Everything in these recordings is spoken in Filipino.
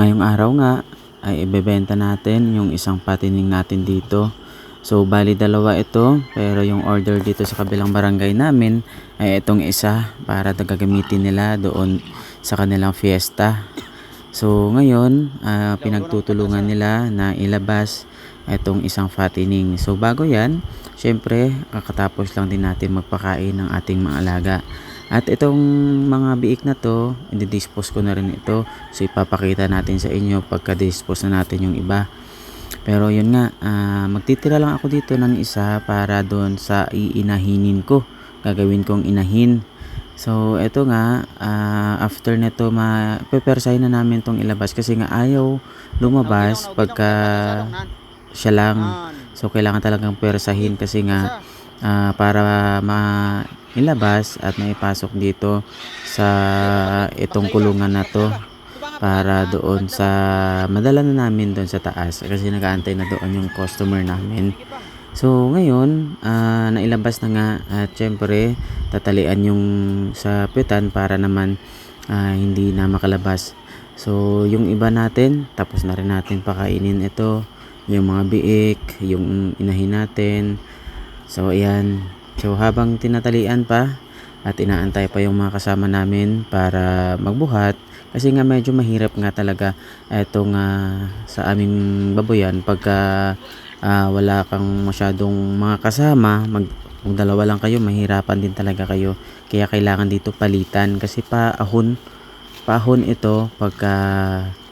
Ngayong araw nga ay ibebenta natin yung isang patining natin dito. So bali dalawa ito pero yung order dito sa kabilang barangay namin ay itong isa para gagamitin nila doon sa kanilang fiesta. So ngayon ah, pinagtutulungan nila na ilabas itong isang fattening. So bago yan, syempre kakatapos lang din natin magpakain ng ating mga alaga. At itong mga biik na to, i-dispose ko na rin ito. So ipapakita natin sa inyo pagka-dispose na natin yung iba. Pero yun nga, ah, magtitira lang ako dito ng isa para doon sa iinahinin ko. Gagawin kong inahin. So ito nga, ah, after nito ma pepersahin na namin tong ilabas kasi nga ayaw lumabas pagka siya lang. So kailangan talagang persahin kasi nga ah, para mailabas at maipasok dito sa itong kulungan na to para doon sa madala na namin doon sa taas kasi nagaantay na doon yung customer namin. So ngayon, ah, nailabas na nga at syempre tatalian yung sa pitan para naman ah, hindi na makalabas. So yung iba natin, tapos na rin natin pakainin ito, yung mga biik, yung inahin natin. So ayan, so habang tinatalian pa at inaantay pa yung mga kasama namin para magbuhat kasi nga medyo mahirap nga talaga etong ah, sa aming baboyan pagka ah, wala kang masyadong mga kasama mag kung dalawa lang kayo mahirapan din talaga kayo. Kaya kailangan dito palitan kasi paahon paahon ito pagka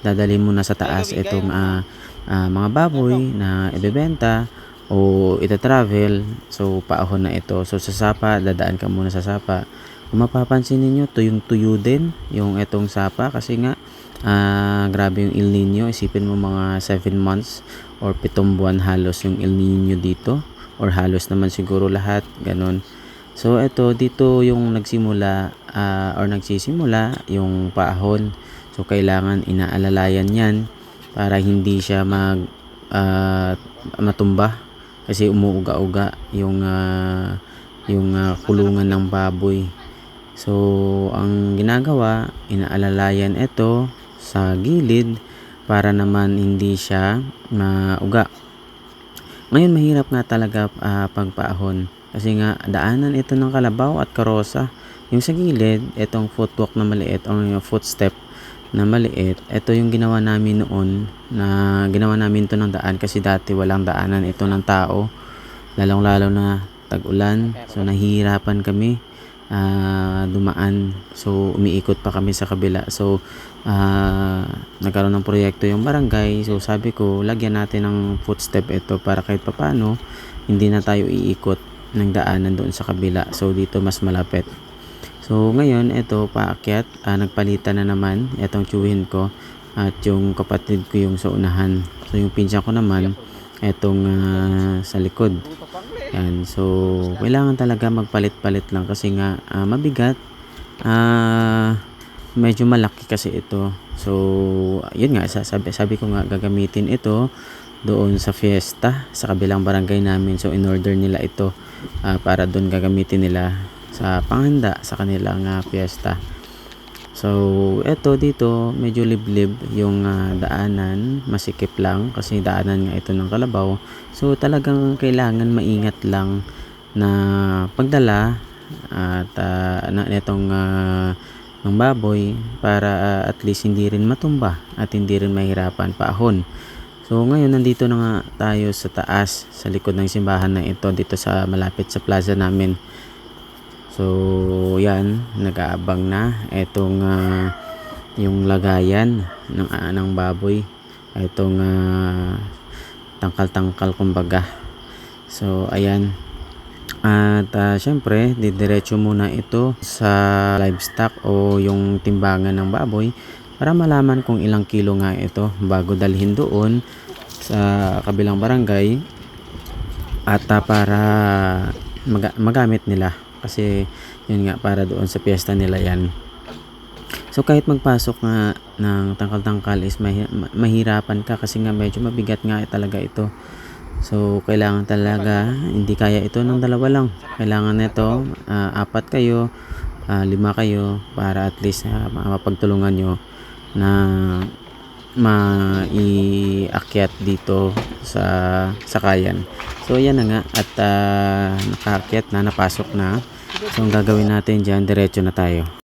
dadalhin mo na sa taas itong ah, ah, mga baboy na ibebenta o ita-travel. So paahon na ito. So sa sapa dadaan ka muna sa sapa. Kung mapapansin ninyo tuyong tuyo din yung itong sapa. Kasi nga ah, grabe yung El Nino isipin mo mga 7 months or 7 buwan halos yung El Nino dito. Or halos naman siguro lahat. Ganun so ito dito yung nagsimula ah, or nagsisimula yung paahon. So kailangan inaalalayan yan para hindi siya mag ah, matumba kasi umuuga-uga yung ah, yung ah, kulungan ng baboy So, ang ginagawa, inaalalayan ito sa gilid para naman hindi siya mauga. Ngayon, mahirap nga talaga ah, pagpaahon kasi nga daanan ito ng kalabaw at karosa. Yung sa gilid, itong footwalk na maliit o yung footstep na maliit, ito yung ginawa namin noon na ginawa namin to ng daan kasi dati walang daanan ito ng tao. Lalong-lalo na tag-ulan. So, nahihirapan kami ah, dumaan. So, umiikot pa kami sa kabila. So, ah, nagkaroon ng proyekto yung barangay. So, sabi ko, lagyan natin ng footstep ito para kahit papano, hindi na tayo iikot ng daanan doon sa kabila. So, dito mas malapit. So, ngayon, ito, paakyat. ah, nagpalitan na naman itong tsuhin ko at yung kapatid ko yung sa unahan. So, yung pinsan ko naman, itong ah, sa likod. Yan. So, kailangan talaga magpalit-palit lang kasi nga ah, mabigat. Ah, medyo malaki kasi ito. So, yun nga, sa- sabi, sabi ko nga gagamitin ito doon sa fiesta sa kabilang barangay namin. So, in order nila ito ah, para doon gagamitin nila sa panghanda sa kanilang ah, fiesta. So, eto dito, medyo liblib yung ah, daanan, masikip lang kasi daanan nga ito ng kalabaw. So, talagang kailangan maingat lang na pagdala at ah, na itong ah, ng baboy para ah, at least hindi rin matumba at hindi rin mahirapan paahon. So, ngayon nandito na nga tayo sa taas, sa likod ng simbahan na ito, dito sa malapit sa plaza namin. So, yan, nag-aabang na itong ah, yung lagayan ng ah, ng baboy. Itong ah, tangkal-tangkal kumbaga. So, ayan. At ah, syempre, didiretso muna ito sa livestock o yung timbangan ng baboy para malaman kung ilang kilo nga ito bago dalhin doon sa kabilang barangay at ah, para maga- magamit nila kasi yun nga para doon sa piyesta nila yan so kahit magpasok nga ng tangkal-tangkal is mahi- ma- mahirapan ka kasi nga medyo mabigat nga talaga ito so kailangan talaga hindi kaya ito ng dalawa lang kailangan nito ah, apat kayo ah, lima kayo para at least ah, mapagtulungan nyo na maiakyat dito sa sakayan. So yan na nga at uh, nakaakyat na, napasok na. So ang gagawin natin dyan, diretso na tayo.